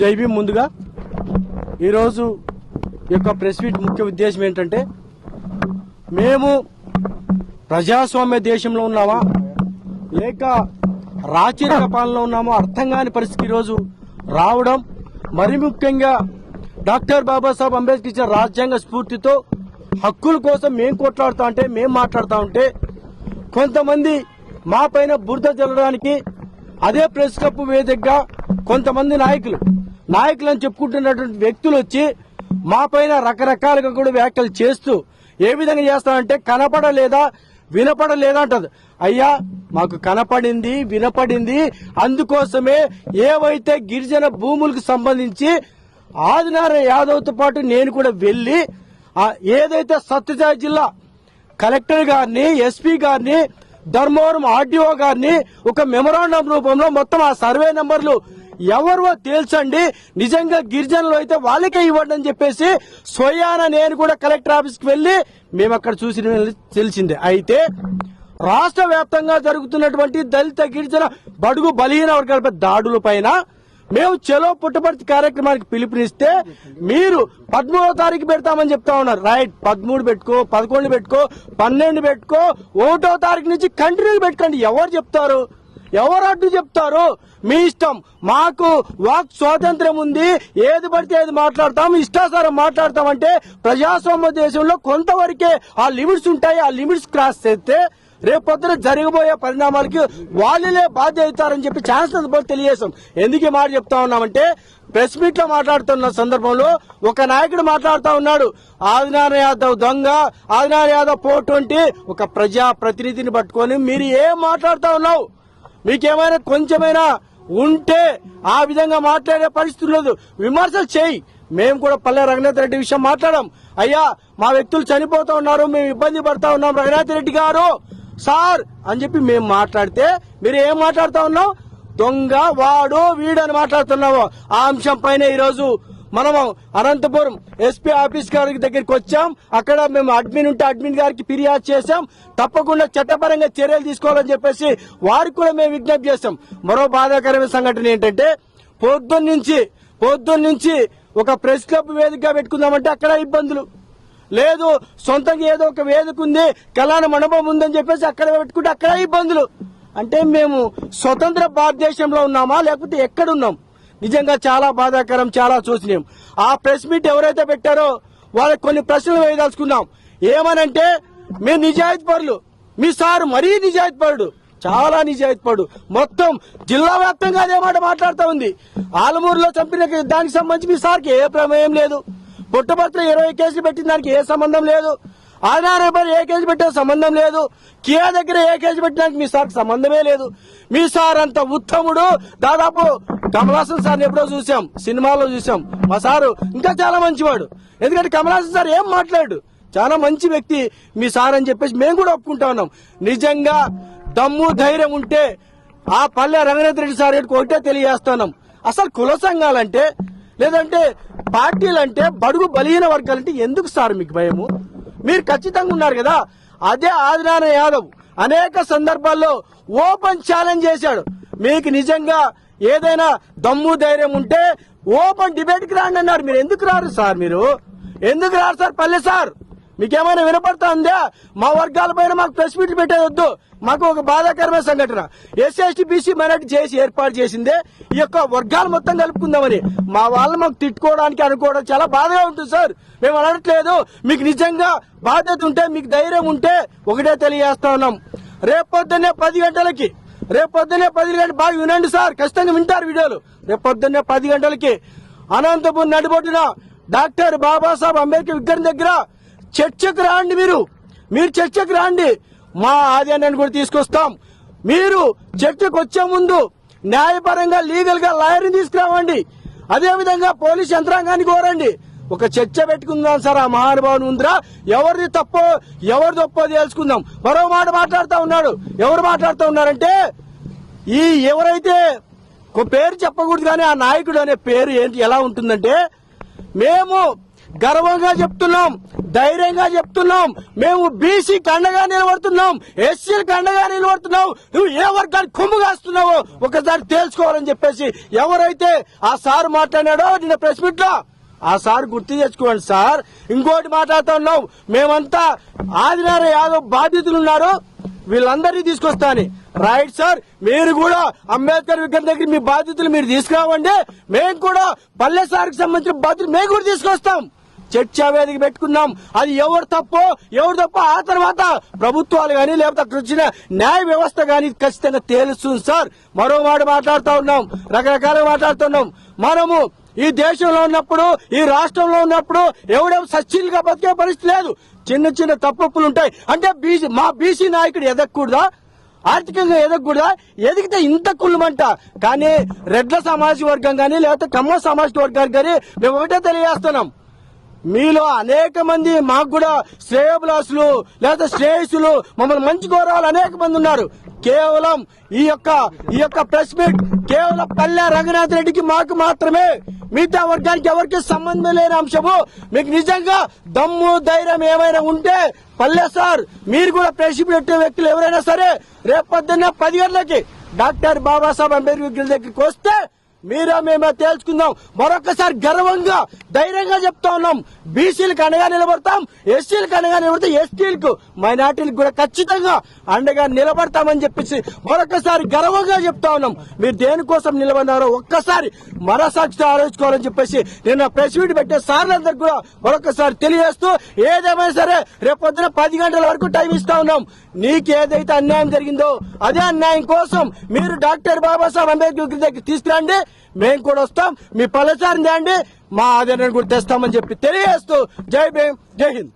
జైబీ ముందుగా ఈరోజు ఈ యొక్క ప్రెస్ మీట్ ముఖ్య ఉద్దేశం ఏంటంటే మేము ప్రజాస్వామ్య దేశంలో ఉన్నామా? లేక రాచరిక పాలనలో ఉన్నామో? అర్థం కాని పరిస్థితి ఈరోజు రావడం. మరి ముఖ్యంగా డాక్టర్ బాబాసాహెబ్ అంబేద్కర్ ఇచ్చిన రాజ్యాంగ స్ఫూర్తితో హక్కుల కోసం మేము కొట్లాడుతా ఉంటే మేము మాట్లాడుతూ ఉంటే కొంతమంది మా పైన బురద జల్లడానికి అదే ప్రెస్ క్లబ్ వేదికగా కొంతమంది నాయకులు. నాయకులు అని చెప్పుకుంటున్నటువంటి వ్యక్తులు వచ్చి మా పైన రకరకాలుగా కూడా వ్యాఖ్యలు చేస్తూ ఏ విధంగా చేస్తామంటే కనపడలేదా వినపడలేదా అంటది. అయ్యా మాకు కనపడింది వినపడింది. అందుకోసమే ఏవైతే గిరిజన భూములకు సంబంధించి ఆదినారాయణ యాదవ్తో పాటు నేను కూడా వెళ్ళి ఏదైతే సత్యసాయి జిల్లా కలెక్టర్ గారిని ఎస్పీ గారిని ధర్మవరం ఆర్డీఓ గారిని ఒక మెమోరాండం రూపంలో మొత్తం ఆ సర్వే నెంబర్లు ఎవరో తేల్చండి. నిజంగా గిరిజనులు అయితే వాళ్ళకే ఇవ్వండి అని చెప్పేసి స్వయాన నేను కూడా కలెక్టర్ ఆఫీస్కి వెళ్ళి మేము అక్కడ చూసిన తెలిసిందే. అయితే రాష్ట్ర వ్యాప్తంగా జరుగుతున్నటువంటి దళిత గిరిజన బడుగు బలహీన వర్గాలపై దాడుల పైన మేము చెలో పుట్టపర్తి కార్యక్రమానికి పిలుపునిస్తే మీరు పదమూడో తారీఖు పెడతామని చెప్తా ఉన్నారు. రైట్ పదమూడు పెట్టుకో పదకొండు పెట్టుకో పన్నెండు పెట్టుకో ఒకటో తారీఖు నుంచి కంటిన్యూ పెట్టుకోండి. ఎవరు చెప్తారు? ఎవరు అడ్డు చెప్తారు? మీ ఇష్టం. మాకు వాక్ స్వాతంత్రం ఉంది. ఏది పడితే ఏది మాట్లాడతాం. ఇష్టాసారం మాట్లాడతామంటే ప్రజాస్వామ్య దేశంలో కొంతవరకే ఆ లిమిట్స్ ఉంటాయి. ఆ లిమిట్స్ క్రాస్ చేస్తే రేపొద్దున జరగబోయే పరిణామాలకి వాళ్ళే బాధ్య అవుతారని చెప్పి ఛాన్సలర్ బోర్డు తెలియజేశాం. ఎందుకు మాట చెప్తా ఉన్నామంటే ప్రెస్ మీట్లో మాట్లాడుతున్న సందర్భంలో ఒక నాయకుడు మాట్లాడుతూ ఉన్నాడు. ఆదినారాయణ యాదవ్ దొంగ ఆదినారాయణ యాదవ్ ఫోర్ ఒక ప్రజా ప్రతినిధిని పట్టుకొని మీరు ఏం మాట్లాడుతూ ఉన్నావు? మీకేమైనా కొంచెమైనా ఉంటే ఆ విధంగా మాట్లాడే పరిస్థితి లేదు విమర్శలు చేయి. మేము కూడా పల్లె రఘునాథ్ రెడ్డి విషయం మాట్లాడాం. అయ్యా మా వ్యక్తులు చనిపోతా ఉన్నారు మేము ఇబ్బంది పడతా ఉన్నాం. రఘునాథ్ రెడ్డి గారు సార్ అని చెప్పి మేము మాట్లాడితే మీరు ఏం మాట్లాడుతా ఉన్నాం దొంగ వాడు వీడని మాట్లాడుతున్నావు. మాట్లాడుతున్నాము ఆ అంశం పైన ఈరోజు మనము అనంతపురం ఎస్పీ ఆఫీస్ గారి దగ్గరికి వచ్చాం. అక్కడ మేము అడ్మిన్ ఉంటే అడ్మిన్ గారికి ఫిర్యాదు చేశాం. తప్పకుండా చట్టపరంగా చర్యలు తీసుకోవాలని చెప్పేసి వారికి కూడా మేము విజ్ఞప్తి చేస్తాం మరో బాధాకరమైన సంఘటన ఏంటంటే పొద్దున్న నుంచి పొద్దున్న నుంచి ఒక ప్రెస్ క్లబ్ వేదిక పెట్టుకుందామంటే అక్కడ ఇబ్బందులు. లేదు సొంతంగా ఏదో ఒక వేదిక ఉంది కళాన మండపం ఉందని చెప్పేసి అక్కడ పెట్టుకుంటే అక్కడ ఇబ్బందులు. అంటే మేము స్వతంత్ర భారతదేశంలో ఉన్నామా లేకపోతే ఎక్కడున్నాం నిజంగా చాలా బాధాకరం చాలా చూసినాం. ఆ ప్రెస్ మీట్ ఎవరైతే పెట్టారో వాళ్ళకి కొన్ని ప్రశ్నలు వేయదలుచుకున్నాం. ఏమనంటే మీ నిజాయితీపరులు మీ సారు మరీ నిజాయితీపరుడు చాలా నిజాయితీపరుడు మొత్తం జిల్లా వ్యాప్తంగా అదే మాట మాట్లాడుతూ ఉంది. ఆలమూరులో చంపిన దానికి సంబంధించి మీ సార్కి ఏ ప్రమేయం లేదు. పుట్టపత్ర ఇరవై కేసులు పెట్టిన దానికి ఏ సంబంధం లేదు. ఆధారపై ఏ కేసు పెట్టే సంబంధం లేదు. కియా దగ్గర ఏ కేసు పెట్టడానికి మీ సార్కి సంబంధమే లేదు. మీ సార్ అంత ఉత్తముడు దాదాపు కమలాసన్ సార్ ఎప్పుడో చూసాం సినిమాలో చూసాం. మా సారు ఇంకా చాలా మంచివాడు. ఎందుకంటే కమలాసన్ సార్ ఏం మాట్లాడు? చాలా మంచి వ్యక్తి మీ సార్ అని చెప్పేసి మేము కూడా ఒప్పుకుంటా ఉన్నాం. నిజంగా దమ్ము ధైర్యం ఉంటే ఆ పల్లె రంగనాథ్ రెడ్డి సార్ ఒకటే తెలియజేస్తున్నాం అసలు కుల సంఘాలంటే లేదంటే పార్టీలంటే బడుగు బలహీన వర్గాలంటే ఎందుకు సార్ మీకు భయము? మీరు ఖచ్చితంగా ఉన్నారు కదా? అదే ఆదినారాయణ యాదవ్ అనేక సందర్భాల్లో ఓపెన్ ఛాలెంజ్ చేశాడు. మీకు నిజంగా ఏదైనా దమ్ము ధైర్యం ఉంటే ఓపెన్ డిబేట్కి రాండి అన్నారు. మీరు ఎందుకు రారు సార్ మీరు? ఎందుకు రారు సార్ పల్లె సార్? మీకేమైనా వినపడతా ఉందా? మా వర్గాల పైన మాకు ప్రెస్ మీట్లు మాకు ఒక బాధాకరమైన సంఘటన. ఎస్సీ ఎస్టీ బీసీ మైనార్టీ చేసి ఏర్పాటు చేసిందే. ఈ యొక్క వర్గాలు మొత్తం కలుపుకుందామని. మా వాళ్ళు మాకు తిట్టుకోవడానికి అనుకోవడం చాలా బాధగా ఉంటుంది సార్. మేము అనట్లేదు. మీకు నిజంగా బాధ్యత ఉంటే మీకు ధైర్యం ఉంటే ఒకటే తెలియజేస్తా ఉన్నాం. రేపు పొద్దున్నే పది గంటలకి రేపు పొద్దున్నే పది గంటలు బాగా వినండి సార్ ఖచ్చితంగా వింటారు వీడియోలు. రేపు పొద్దున్నే పది గంటలకి అనంతపురం నడిబొడ్డున డాక్టర్ బాబాసాహెబ్ అంబేద్కర్ విగ్రహం దగ్గర చర్చకు రాండి మీరు. మీరు చర్చకు రాండి. మా ఆదాయాన్ని కూడా తీసుకొస్తాం. మీరు చర్చకు వచ్చే ముందు న్యాయపరంగా లీగల్గా లాయర్ని తీసుకురావండి. అదేవిధంగా పోలీస్ యంత్రాంగాన్ని కోరండి. ఒక చర్చ పెట్టుకుందాం సార్ ఆ మహానుభావుని ముందర. ఎవరిది తప్పో ఎవరి తప్పో తెలుసుకుందాం. మరో మాట మాట్లాడుతూ ఉన్నాడు. ఎవరు మాట్లాడుతూ ఉన్నారంటే ఈ ఎవరైతే ఒక పేరు చెప్పకూడదు కానీ ఆ నాయకుడు అనే పేరు ఏంటి ఎలా ఉంటుందంటే మేము గర్వంగా చెప్తున్నాం ధైర్యంగా చెప్తున్నాం మేము బీసీ కండగా నిలబడుతున్నాం ఎస్సీ కండగా నిలబడుతున్నాం నువ్వు ఏ వర్గానికి కొమ్ము కాస్తున్నావో ఒకసారి తేల్చుకోవాలని చెప్పేసి ఎవరైతే ఆ సార్ మాట్లాడాడో నిన్న ప్రెస్ మీట్లో ఆ సార్ గుర్తు తెచ్చుకోండి సార్. ఇంకోటి మాట్లాడుతూ ఉన్నాం మేమంతా ఆదినారాయణ యాదవ్ బాధ్యతలు ఉన్నారు. వీళ్ళందరినీ తీసుకొస్తాను. రైట్ సార్ మీరు కూడా అంబేద్కర్ విగ్రహం దగ్గర మీ బాధ్యతలు మీరు తీసుకురావండి. మేము కూడా పల్లె సార్కి సంబంధించిన బాధ్యతలు మేము కూడా తీసుకొస్తాం. చర్చా వేదిక పెట్టుకున్నాం. అది ఎవరు తప్పో ఎవరు తప్పో ఆ తర్వాత ప్రభుత్వాలు కానీ లేకపోతే అక్కడ వచ్చిన న్యాయ వ్యవస్థ కానీ ఖచ్చితంగా తేలుస్తుంది సార్. మరో మాట మాట్లాడుతూ ఉన్నాం. రకరకాలుగా మాట్లాడుతున్నాం మనము ఈ దేశంలో ఉన్నప్పుడు ఈ రాష్ట్రంలో ఉన్నప్పుడు ఎవడెవ సచ్చిలుగా బతికే పరిస్థితి లేదు. చిన్న చిన్న తప్పులు ఉంటాయి. అంటే బీసీ మా బీసీ నాయకుడు ఎదగకూడదా? ఆర్థికంగా ఎదగకూడదా? ఎదిగితే ఇంత కుళ్ళమంట. కానీ రెడ్ల సామాజిక వర్గం కానీ లేకపోతే కమ్మ సామాజిక వర్గానికి కానీ మేము ఒకటే తెలియజేస్తున్నాం. మీలో అనేక మంది మాకు కూడా శ్రేయోభిలాసులు లేదా శ్రేయస్సులు మమ్మల్ని మంచి గౌరవాలు అనేక మంది ఉన్నారు. కేవలం ఈ యొక్క ఈ యొక్క ప్రెస్ మీట్ కేవలం పల్లె రంగనాథ్ రెడ్డికి మాకు మాత్రమే. మిగతా వర్గానికి ఎవరికి సంబంధం లేని అంశము. మీకు నిజంగా దమ్ము ధైర్యం ఏమైనా ఉంటే పల్లె సార్ మీరు కూడా ప్రెస్ వ్యక్తులు ఎవరైనా సరే రేపు పొద్దున్న పది గంటలకి డాక్టర్ బాబాసాహెబ్ అంబేద్కర్ దగ్గరికి వస్తే మీరా మేమే తేల్చుకుందాం. మరొకసారి గర్వంగా ధైర్యంగా చెప్తా ఉన్నాం. బీసీలకు అండగా నిలబడతాం ఎస్సీలకు అండగా నిలబడతాం ఎస్టీలకు మైనార్టీలకు కూడా ఖచ్చితంగా అండగా నిలబడతామని చెప్పేసి మరొకసారి గర్వంగా చెప్తా ఉన్నాం. మీరు దేనికోసం నిలబడినారో ఒక్కసారి మరోసాక్షితో ఆలోచించుకోవాలని చెప్పేసి నేను ప్రెస్ మీట్ పెట్టే సార్లందరికీ కూడా మరొకసారి తెలియజేస్తూ ఏదేమైనా సరే రేపొద్దున పది గంటల వరకు టైం ఇస్తా ఉన్నాం. నీకు ఏదైతే అన్యాయం జరిగిందో అదే అన్యాయం కోసం మీరు డాక్టర్ బాబాసాహెబ్ అంబేద్కర్ దగ్గర తీసుకురండి. మేము కూడా వస్తాం. మీ పలసారిని అండి మా ఆదరణ కూడా తెస్తామని చెప్పి తెలియజేస్తూ జై భీమ్ జై హింద్.